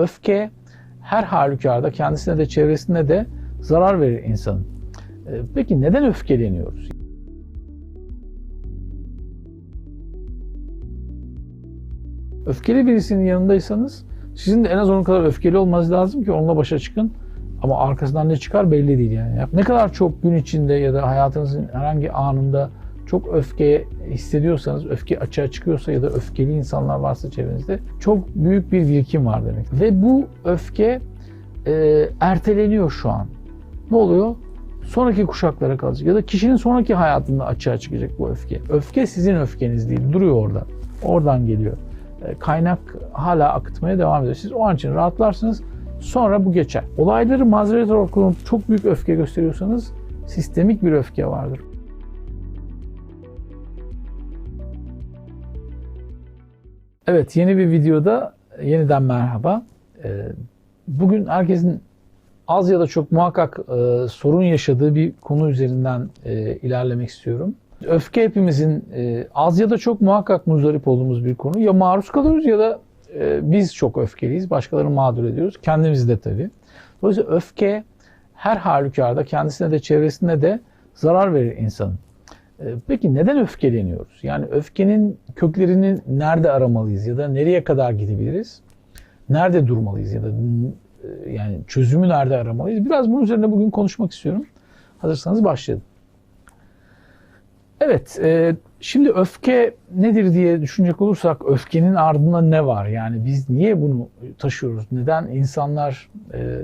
öfke her halükarda kendisine de çevresine de zarar verir insanın. E, Peki neden öfkeleniyoruz? Öfkeli birisinin yanındaysanız sizin de en az onun kadar öfkeli olmanız lazım ki onunla başa çıkın. Ama arkasından ne çıkar belli değil yani. Ne kadar çok gün içinde ya da hayatınızın herhangi anında çok öfke hissediyorsanız, öfke açığa çıkıyorsa ya da öfkeli insanlar varsa çevrenizde çok büyük bir birikim var demek. Ve bu öfke e, erteleniyor şu an. Ne oluyor? Sonraki kuşaklara kalacak ya da kişinin sonraki hayatında açığa çıkacak bu öfke. Öfke sizin öfkeniz değil, duruyor orada. Oradan geliyor. E, kaynak hala akıtmaya devam ediyor. Siz o an için rahatlarsınız. Sonra bu geçer. Olayları mazeret olarak çok büyük öfke gösteriyorsanız sistemik bir öfke vardır. Evet yeni bir videoda yeniden merhaba. Ee, Bugün herkesin az ya da çok muhakkak e, sorun yaşadığı bir konu üzerinden e, ilerlemek istiyorum. Öfke hepimizin e, az ya da çok muhakkak muzdarip olduğumuz bir konu. Ya maruz kalıyoruz ya da e, biz çok öfkeliyiz. Başkalarını mağdur ediyoruz. Kendimiz de tabii. Dolayısıyla öfke her halükarda kendisine de çevresine de zarar verir insanın. E, Peki neden öfkeleniyoruz? Yani öfkenin köklerini nerede aramalıyız ya da nereye kadar gidebiliriz? Nerede durmalıyız ya da e, yani çözümü nerede aramalıyız? Biraz bunun üzerine bugün konuşmak istiyorum. Hazırsanız başlayalım. Evet, e, şimdi öfke nedir diye düşünecek olursak öfkenin ardında ne var? Yani biz niye bunu taşıyoruz? Neden insanlar e,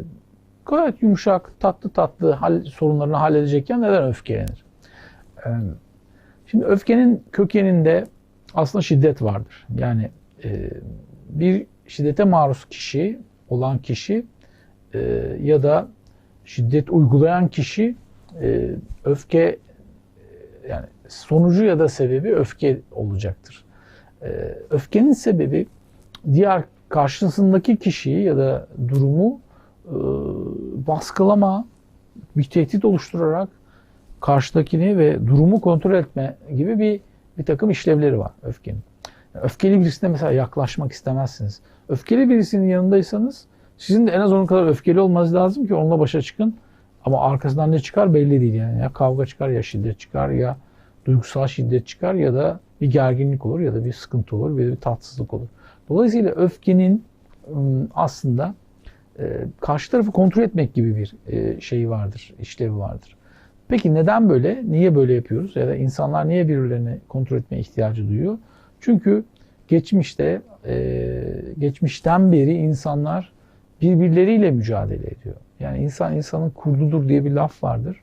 gayet yumuşak, tatlı tatlı hal, sorunlarını halledecekken neden öfkelenir? Şimdi öfkenin kökeninde aslında şiddet vardır. Yani e, bir şiddete maruz kişi olan kişi e, ya da şiddet uygulayan kişi e, öfke e, yani sonucu ya da sebebi öfke olacaktır. E, öfkenin sebebi diğer karşısındaki kişiyi ya da durumu e, baskılama, bir tehdit oluşturarak karşıdakini ve durumu kontrol etme gibi bir bir takım işlevleri var öfkenin. Öfkeli birisine mesela yaklaşmak istemezsiniz. Öfkeli birisinin yanındaysanız sizin de en az onun kadar öfkeli olmanız lazım ki onunla başa çıkın. Ama arkasından ne çıkar belli değil yani. Ya kavga çıkar ya şiddet çıkar ya duygusal şiddet çıkar ya da bir gerginlik olur ya da bir sıkıntı olur ya da bir tatsızlık olur. Dolayısıyla öfkenin aslında karşı tarafı kontrol etmek gibi bir şeyi vardır, işlevi vardır. Peki neden böyle? Niye böyle yapıyoruz? Ya da insanlar niye birbirlerini kontrol etmeye ihtiyacı duyuyor? Çünkü geçmişte, geçmişten beri insanlar birbirleriyle mücadele ediyor. Yani insan insanın kurdudur diye bir laf vardır.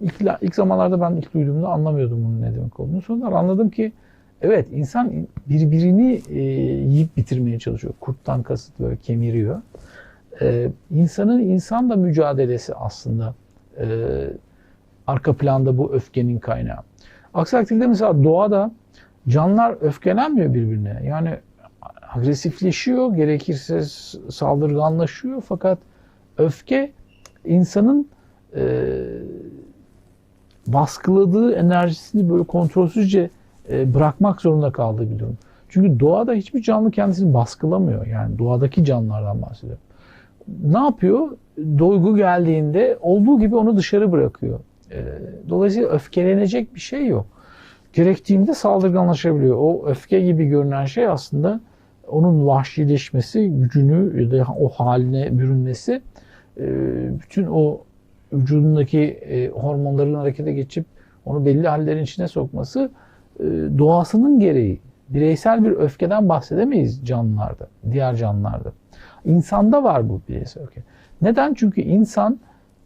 İlk, ilk zamanlarda ben ilk duyduğumda anlamıyordum bunun ne demek olduğunu. Sonra anladım ki evet insan birbirini yiyip bitirmeye çalışıyor. Kurttan kasıt böyle kemiriyor. İnsanın insanla mücadelesi aslında arka planda bu öfkenin kaynağı. Aksi takdirde mesela doğada canlılar öfkelenmiyor birbirine. Yani agresifleşiyor, gerekirse saldırganlaşıyor fakat öfke insanın e, baskıladığı enerjisini böyle kontrolsüzce e, bırakmak zorunda kaldığı bir durum. Çünkü doğada hiçbir canlı kendisini baskılamıyor. Yani doğadaki canlılardan bahsediyorum. Ne yapıyor? Duygu geldiğinde olduğu gibi onu dışarı bırakıyor. E, dolayısıyla öfkelenecek bir şey yok. Gerektiğinde saldırganlaşabiliyor. O öfke gibi görünen şey aslında onun vahşileşmesi, gücünü ya da o haline bürünmesi e, bütün o vücudundaki e, hormonların harekete geçip onu belli hallerin içine sokması e, doğasının gereği. Bireysel bir öfkeden bahsedemeyiz canlılarda, diğer canlılarda. İnsanda var bu bireysel öfke. Neden? Çünkü insan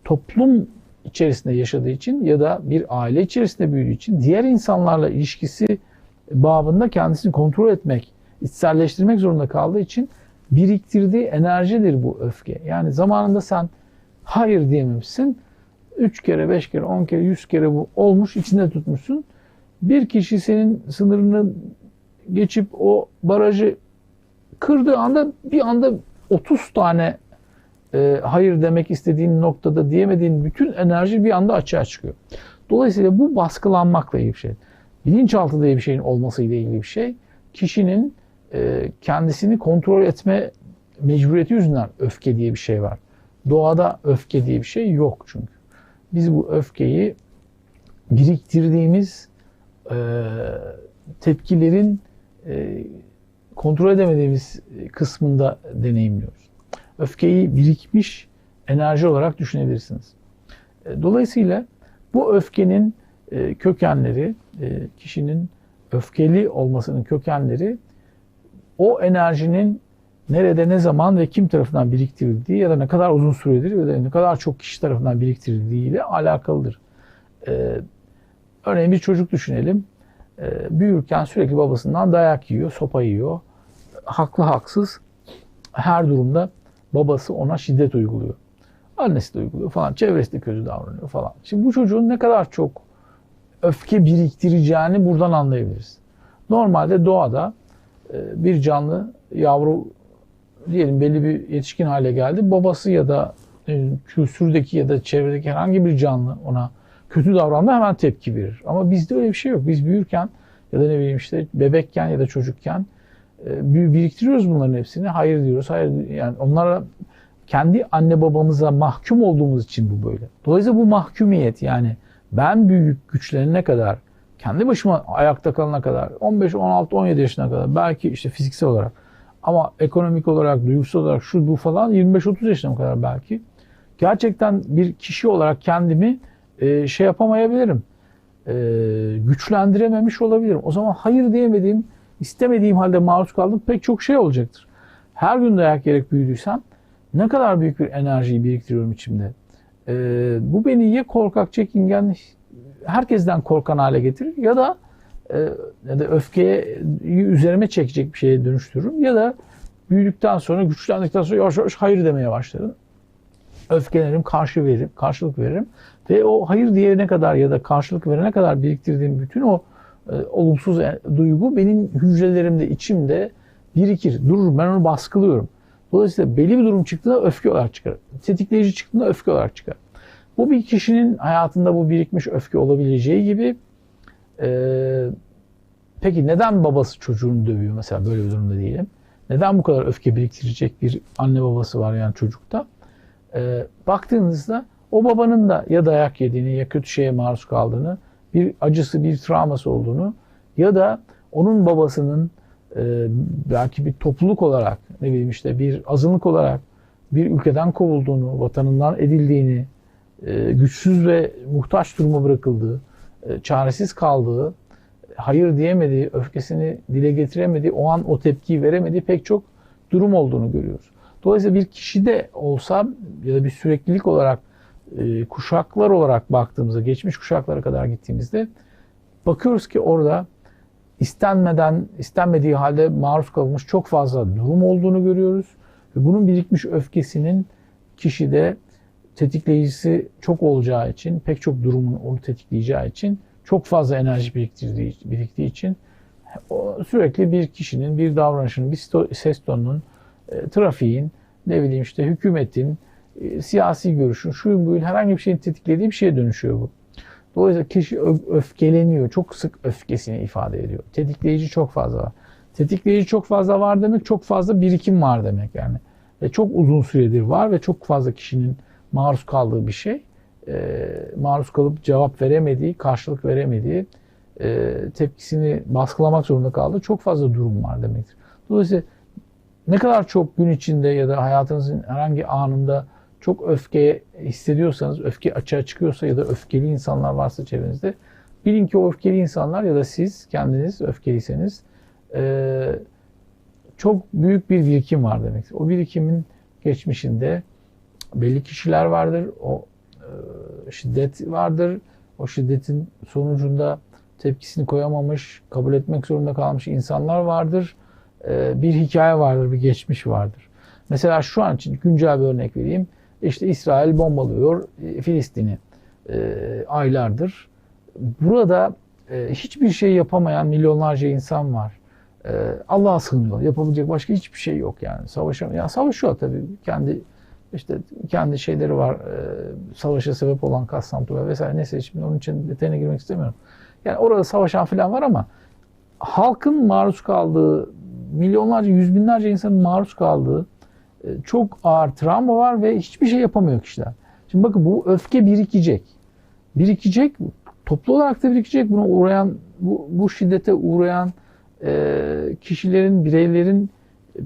toplum içerisinde yaşadığı için ya da bir aile içerisinde büyüdüğü için diğer insanlarla ilişkisi babında kendisini kontrol etmek, içselleştirmek zorunda kaldığı için biriktirdiği enerjidir bu öfke. Yani zamanında sen hayır diyememişsin. 3 kere, 5 kere, 10 kere, 100 kere bu olmuş, içinde tutmuşsun. Bir kişi senin sınırını geçip o barajı kırdığı anda bir anda 30 tane e, hayır demek istediğin noktada diyemediğin bütün enerji bir anda açığa çıkıyor. Dolayısıyla bu baskılanmakla ilgili bir şey. Bilinçaltı diye bir şeyin olması ile ilgili bir şey. Kişinin e, kendisini kontrol etme mecburiyeti yüzünden öfke diye bir şey var. Doğada öfke diye bir şey yok çünkü. Biz bu öfkeyi biriktirdiğimiz e, tepkilerin e, kontrol edemediğimiz kısmında deneyimliyoruz. Öfkeyi birikmiş enerji olarak düşünebilirsiniz. E, dolayısıyla bu öfkenin e, kökenleri, e, kişinin öfkeli olmasının kökenleri o enerjinin nerede, ne zaman ve kim tarafından biriktirildiği ya da ne kadar uzun süredir ya da ne kadar çok kişi tarafından biriktirildiği ile alakalıdır. Örneğin bir çocuk düşünelim. Büyürken sürekli babasından dayak yiyor, sopa yiyor. Haklı haksız her durumda babası ona şiddet uyguluyor. Annesi de uyguluyor falan. Çevresi de kötü davranıyor falan. Şimdi bu çocuğun ne kadar çok öfke biriktireceğini buradan anlayabiliriz. Normalde doğada e, bir canlı yavru diyelim belli bir yetişkin hale geldi. Babası ya da e, kültürdeki ya da çevredeki herhangi bir canlı ona kötü davrandı hemen tepki verir. Ama bizde öyle bir şey yok. Biz büyürken ya da ne bileyim işte bebekken ya da çocukken biriktiriyoruz bunların hepsini. Hayır diyoruz. Hayır yani onlara kendi anne babamıza mahkum olduğumuz için bu böyle. Dolayısıyla bu mahkumiyet yani ben büyük güçlerine kadar kendi başıma ayakta kalana kadar 15, 16, 17 yaşına kadar belki işte fiziksel olarak ama ekonomik olarak, duygusal olarak şu bu falan 25-30 yaşına kadar belki gerçekten bir kişi olarak kendimi e, şey yapamayabilirim. E, güçlendirememiş olabilirim. O zaman hayır diyemediğim, istemediğim halde maruz kaldığım pek çok şey olacaktır. Her gün dayak yerek büyüdüysem ne kadar büyük bir enerjiyi biriktiriyorum içimde. E, bu beni ya korkak, çekingen, herkesten korkan hale getirir ya da e, ya da öfkeye üzerime çekecek bir şeye dönüştürürüm ya da büyüdükten sonra, güçlendikten sonra yavaş yavaş hayır demeye başlarım. Öfkelenirim, karşı veririm, karşılık veririm ve o hayır diyene kadar ya da karşılık verene kadar biriktirdiğim bütün o olumsuz e, duygu benim hücrelerimde, içimde birikir, durur. Ben onu baskılıyorum. Dolayısıyla belli bir durum çıktığında öfke olarak çıkar. Tetikleyici çıktığında öfke olarak çıkar. Bu bir kişinin hayatında bu birikmiş öfke olabileceği gibi e, peki neden babası çocuğunu dövüyor mesela böyle bir durumda diyelim. Neden bu kadar öfke biriktirecek bir anne babası var yani çocukta? E, baktığınızda o babanın da ya dayak yediğini ya kötü şeye maruz kaldığını, bir acısı, bir travması olduğunu ya da onun babasının e, belki bir topluluk olarak ne bileyim işte bir azınlık olarak bir ülkeden kovulduğunu, vatanından edildiğini, e, güçsüz ve muhtaç duruma bırakıldığı, e, çaresiz kaldığı, hayır diyemediği, öfkesini dile getiremediği, o an o tepkiyi veremediği pek çok durum olduğunu görüyoruz. Dolayısıyla bir kişi de olsa ya da bir süreklilik olarak e, kuşaklar olarak baktığımızda, geçmiş kuşaklara kadar gittiğimizde bakıyoruz ki orada istenmeden, istenmediği halde maruz kalmış çok fazla durum olduğunu görüyoruz. Ve bunun birikmiş öfkesinin kişide tetikleyicisi çok olacağı için, pek çok durumun onu tetikleyeceği için, çok fazla enerji biriktirdiği, biriktiği için o sürekli bir kişinin, bir davranışının, bir ses tonunun, e, trafiğin, ne bileyim işte hükümetin, e, siyasi görüşün, şuyun buyun herhangi bir şeyin tetiklediği bir şeye dönüşüyor bu. Dolayısıyla kişi öfkeleniyor. Çok sık öfkesini ifade ediyor. Tetikleyici çok fazla var. Tetikleyici çok fazla var demek çok fazla birikim var demek yani. Ve çok uzun süredir var ve çok fazla kişinin maruz kaldığı bir şey. E, maruz kalıp cevap veremediği, karşılık veremediği, e, tepkisini baskılamak zorunda kaldığı çok fazla durum var demektir. Dolayısıyla ne kadar çok gün içinde ya da hayatınızın herhangi anında çok öfke hissediyorsanız, öfke açığa çıkıyorsa ya da öfkeli insanlar varsa çevrenizde bilin ki o öfkeli insanlar ya da siz kendiniz öfkeliyseniz e, çok büyük bir birikim var demektir. O birikimin geçmişinde belli kişiler vardır, o e, şiddet vardır. O şiddetin sonucunda tepkisini koyamamış, kabul etmek zorunda kalmış insanlar vardır. E, bir hikaye vardır, bir geçmiş vardır. Mesela şu an için güncel bir örnek vereyim. İşte İsrail bombalıyor e, Filistin'i aylardır. Burada hiçbir şey yapamayan milyonlarca insan var. Allah'a sığınıyor. Yapabilecek başka hiçbir şey yok yani. Savaşamıyor. Yani savaşıyor tabii. Kendi işte kendi şeyleri var. E, savaşa sebep olan Kastamonu vesaire neyse şimdi onun için detayına girmek istemiyorum. Yani orada savaşan falan var ama halkın maruz kaldığı, milyonlarca, yüz binlerce insanın maruz kaldığı çok ağır travma var ve hiçbir şey yapamıyor kişiler. Şimdi bakın bu öfke birikecek. Birikecek, toplu olarak da birikecek. Buna uğrayan, bu, bu şiddete uğrayan e, kişilerin, bireylerin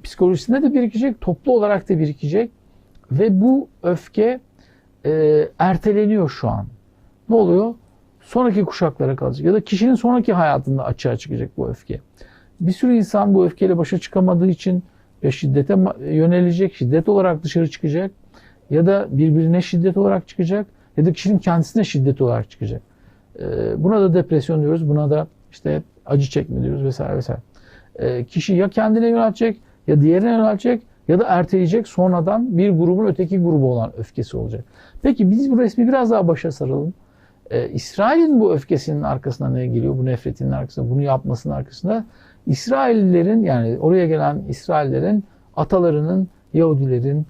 psikolojisinde de birikecek, toplu olarak da birikecek. Ve bu öfke e, erteleniyor şu an. Ne oluyor? Sonraki kuşaklara kalacak. Ya da kişinin sonraki hayatında açığa çıkacak bu öfke. Bir sürü insan bu öfkeyle başa çıkamadığı için ya şiddete yönelecek, şiddet olarak dışarı çıkacak ya da birbirine şiddet olarak çıkacak ya da kişinin kendisine şiddet olarak çıkacak. Ee, buna da depresyon diyoruz, buna da işte acı çekme diyoruz vesaire vesaire. Ee, kişi ya kendine yönelecek ya diğerine yönelecek ya da erteleyecek sonradan bir grubun öteki grubu olan öfkesi olacak. Peki biz bu resmi biraz daha başa saralım. Ee, İsrail'in bu öfkesinin arkasında ne geliyor? Bu nefretinin arkasında, bunu yapmasının arkasında İsraillilerin yani oraya gelen İsraillerin atalarının Yahudilerin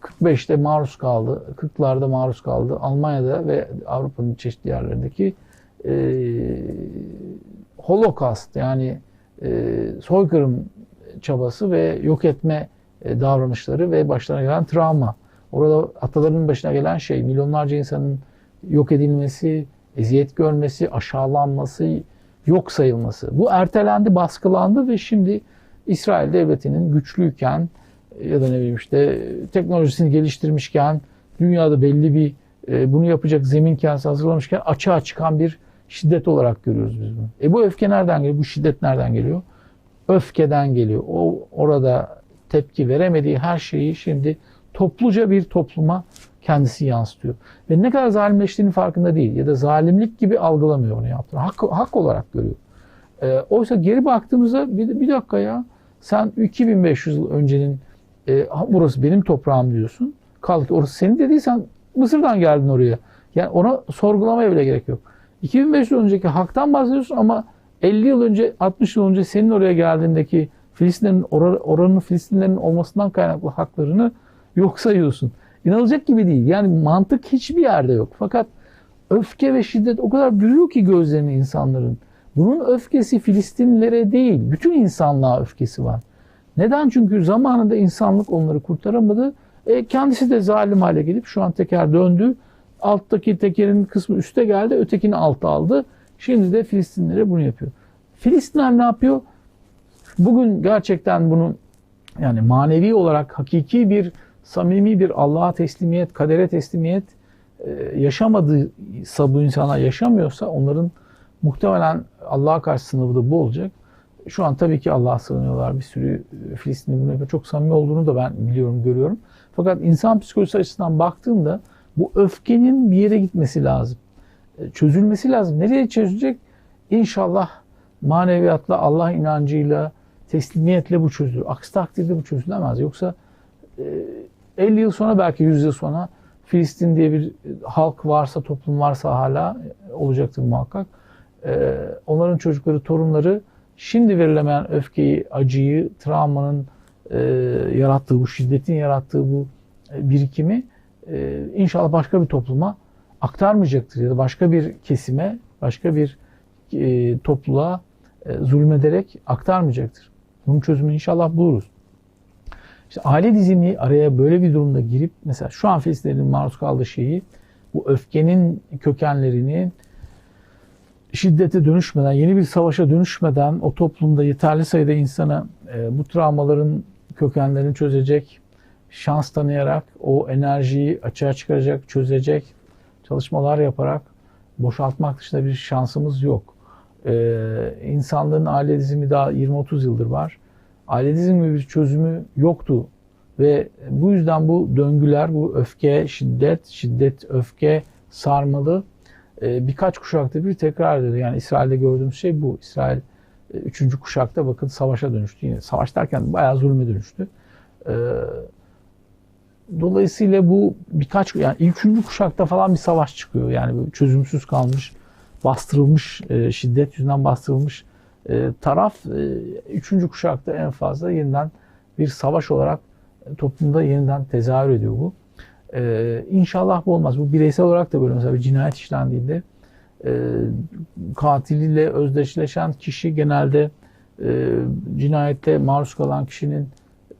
45'te maruz kaldı, 40'larda maruz kaldı. Almanya'da ve Avrupa'nın çeşitli yerlerindeki e, Holocaust yani e, soykırım çabası ve yok etme e, davranışları ve başlarına gelen travma. Orada atalarının başına gelen şey milyonlarca insanın yok edilmesi, eziyet görmesi, aşağılanması, yok sayılması. Bu ertelendi, baskılandı ve şimdi İsrail devletinin güçlüyken ya da ne bileyim işte teknolojisini geliştirmişken dünyada belli bir e, bunu yapacak zemin kendisi hazırlamışken açığa çıkan bir şiddet olarak görüyoruz biz bunu. E bu öfke nereden geliyor? Bu şiddet nereden geliyor? Öfkeden geliyor. O orada tepki veremediği her şeyi şimdi topluca bir topluma kendisi yansıtıyor. Ve ne kadar zalimleştiğinin farkında değil ya da zalimlik gibi algılamıyor onu yaptığını. Hak, hak olarak görüyor. E, oysa geri baktığımızda bir, bir dakika ya sen 2500 yıl öncenin e, burası benim toprağım diyorsun. Kaldı orası senin dediysen Mısır'dan geldin oraya. Yani ona sorgulamaya bile gerek yok. 2500 yıl önceki haktan bahsediyorsun ama 50 yıl önce 60 yıl önce senin oraya geldiğindeki Filistinlerin oranın Filistinlerin olmasından kaynaklı haklarını yok sayıyorsun. İnanılacak gibi değil. Yani mantık hiçbir yerde yok. Fakat öfke ve şiddet o kadar büyüyor ki gözlerini insanların. Bunun öfkesi Filistinlilere değil, bütün insanlığa öfkesi var. Neden? Çünkü zamanında insanlık onları kurtaramadı. E, kendisi de zalim hale gelip şu an teker döndü. Alttaki tekerin kısmı üste geldi, ötekini alta aldı. Şimdi de Filistinlere bunu yapıyor. Filistinler ne yapıyor? Bugün gerçekten bunu yani manevi olarak hakiki bir samimi bir Allah'a teslimiyet, kadere teslimiyet e, yaşamadıysa bu insanlar yaşamıyorsa onların muhtemelen Allah'a karşı sınavı da bu olacak. Şu an tabii ki Allah'a sığınıyorlar. Bir sürü e, Filistinli çok samimi olduğunu da ben biliyorum, görüyorum. Fakat insan psikolojisi açısından baktığında bu öfkenin bir yere gitmesi lazım. E, çözülmesi lazım. Nereye çözülecek? İnşallah maneviyatla, Allah inancıyla, teslimiyetle bu çözülür. Aksi takdirde bu çözülemez. Yoksa 50 yıl sonra belki 100 yıl sonra Filistin diye bir halk varsa, toplum varsa hala olacaktır muhakkak. Ee, onların çocukları, torunları şimdi verilemeyen öfkeyi, acıyı, travmanın e, yarattığı, bu şiddetin yarattığı bu e, birikimi e, inşallah başka bir topluma aktarmayacaktır. Ya da başka bir kesime, başka bir e, topluluğa e, zulmederek aktarmayacaktır. Bunun çözümünü inşallah buluruz. İşte aile dizimi araya böyle bir durumda girip mesela şu an Filistinlerin maruz kaldığı şeyi bu öfkenin kökenlerini şiddete dönüşmeden, yeni bir savaşa dönüşmeden o toplumda yeterli sayıda insana e, bu travmaların kökenlerini çözecek, şans tanıyarak o enerjiyi açığa çıkaracak, çözecek çalışmalar yaparak boşaltmak dışında bir şansımız yok. Ee, insanlığın aile dizimi daha 20-30 yıldır var ailedizm gibi bir çözümü yoktu. Ve bu yüzden bu döngüler, bu öfke, şiddet, şiddet, öfke sarmalı e, birkaç kuşakta bir tekrar ediyor. Yani İsrail'de gördüğümüz şey bu. İsrail e, üçüncü kuşakta bakın savaşa dönüştü. Yine savaş derken bayağı zulme dönüştü. E, dolayısıyla bu birkaç yani üçüncü kuşakta falan bir savaş çıkıyor. Yani çözümsüz kalmış, bastırılmış, şiddet yüzünden bastırılmış taraf e, üçüncü kuşakta en fazla yeniden bir savaş olarak toplumda yeniden tezahür ediyor bu. E, inşallah bu olmaz. Bu bireysel olarak da böyle mesela bir cinayet işlendiğinde katiliyle özdeşleşen kişi genelde cinayette maruz kalan kişinin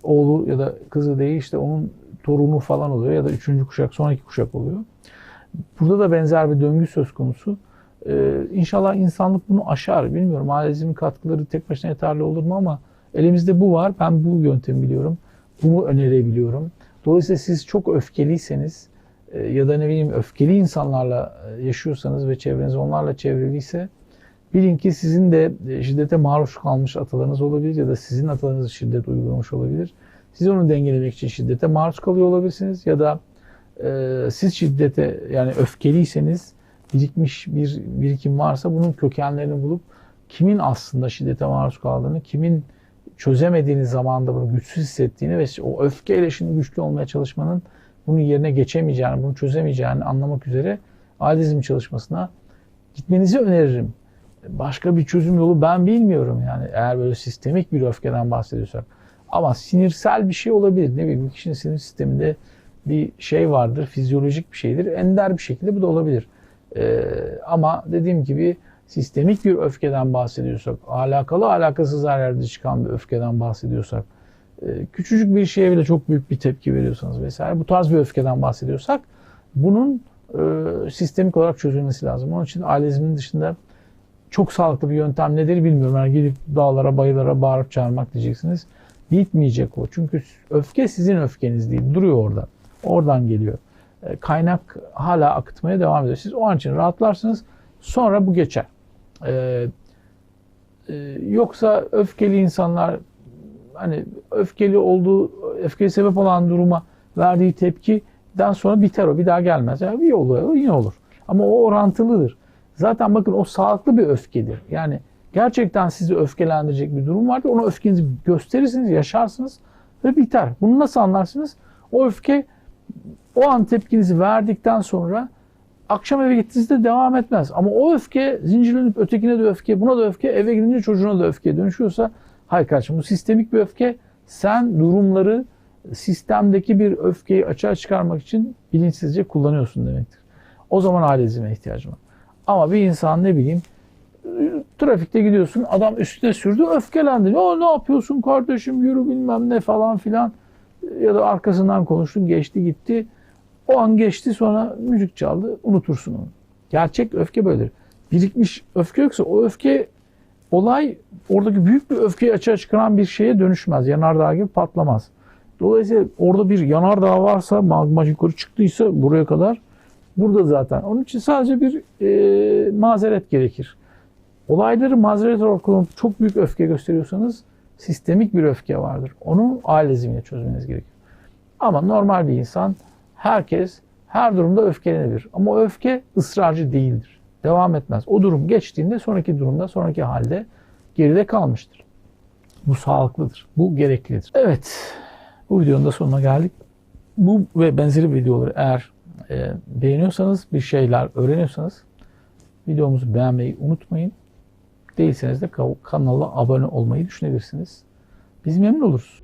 oğlu ya da kızı değil işte onun torunu falan oluyor ya da üçüncü kuşak, sonraki kuşak oluyor. Burada da benzer bir döngü söz konusu. Ee, inşallah insanlık bunu aşar. Bilmiyorum ailezmin katkıları tek başına yeterli olur mu ama elimizde bu var. Ben bu yöntemi biliyorum. Bunu önerebiliyorum. Dolayısıyla siz çok öfkeliyseniz e, ya da ne bileyim öfkeli insanlarla e, yaşıyorsanız ve çevreniz onlarla çevriliyse bilin ki sizin de e, şiddete maruz kalmış atalarınız olabilir ya da sizin atalarınız şiddet uygulamış olabilir. Siz onu dengelemek için şiddete maruz kalıyor olabilirsiniz ya da e, siz şiddete yani öfkeliyseniz birikmiş bir birikim varsa bunun kökenlerini bulup kimin aslında şiddete maruz kaldığını, kimin çözemediğiniz zamanda bunu güçsüz hissettiğini ve o öfkeyle şimdi güçlü olmaya çalışmanın bunun yerine geçemeyeceğini, bunu çözemeyeceğini anlamak üzere ailezm çalışmasına gitmenizi öneririm. Başka bir çözüm yolu ben bilmiyorum yani eğer böyle sistemik bir öfkeden bahsediyorsak. Ama sinirsel bir şey olabilir. Ne bileyim kişinin sinir sisteminde bir şey vardır, fizyolojik bir şeydir. Ender bir şekilde bu da olabilir. Ee, ama dediğim gibi sistemik bir öfkeden bahsediyorsak, alakalı alakasız her yerde çıkan bir öfkeden bahsediyorsak, e, küçücük bir şeye bile çok büyük bir tepki veriyorsanız vesaire bu tarz bir öfkeden bahsediyorsak bunun e, sistemik olarak çözülmesi lazım. Onun için ailezmin dışında çok sağlıklı bir yöntem nedir bilmiyorum. Yani gidip dağlara, bayılara bağırıp çağırmak diyeceksiniz. Bitmeyecek o. Çünkü öfke sizin öfkeniz değil. Duruyor orada. Oradan geliyor. E, kaynak hala akıtmaya devam ediyor. Siz o an için rahatlarsınız. Sonra bu geçer. Ee, e, yoksa öfkeli insanlar hani öfkeli olduğu, öfkeli sebep olan duruma verdiği tepkiden sonra biter o. Bir daha gelmez. Yani bir oluyor, yine olur. Ama o orantılıdır. Zaten bakın o sağlıklı bir öfkedir. Yani gerçekten sizi öfkelendirecek bir durum vardır. Ona öfkenizi gösterirsiniz, yaşarsınız ve biter. Bunu nasıl anlarsınız? O öfke o an tepkinizi verdikten sonra akşam eve gittiğinizde devam etmez. Ama o öfke zincirlenip ötekine de öfke, buna da öfke, eve gidince çocuğuna da öfke dönüşüyorsa hayır kardeşim bu sistemik bir öfke. Sen durumları sistemdeki bir öfkeyi açığa çıkarmak için bilinçsizce kullanıyorsun demektir. O zaman ailezime ihtiyacım var. Ama bir insan ne bileyim trafikte gidiyorsun adam üstüne sürdü öfkelendi. Ya ne yapıyorsun kardeşim yürü bilmem ne falan filan. Ya da arkasından konuştun geçti gitti. O an geçti sonra müzik çaldı unutursun onu. Gerçek öfke böyledir. Birikmiş öfke yoksa o öfke olay oradaki büyük bir öfkeyi açığa çıkaran bir şeye dönüşmez. Yanardağ gibi patlamaz. Dolayısıyla orada bir yanardağ varsa magma yukarı çıktıysa buraya kadar burada zaten. Onun için sadece bir e, mazeret gerekir. Olayları mazeret olarak kullanıp çok büyük öfke gösteriyorsanız sistemik bir öfke vardır. Onu ailezimle çözmeniz gerekir. Ama normal bir insan herkes her durumda öfkelenebilir. Ama öfke ısrarcı değildir. Devam etmez. O durum geçtiğinde sonraki durumda, sonraki halde geride kalmıştır. Bu sağlıklıdır. Bu gereklidir. Evet. Bu videonun da sonuna geldik. Bu ve benzeri videoları eğer e, beğeniyorsanız, bir şeyler öğreniyorsanız videomuzu beğenmeyi unutmayın. Değilseniz de kanala abone olmayı düşünebilirsiniz. Biz memnun oluruz.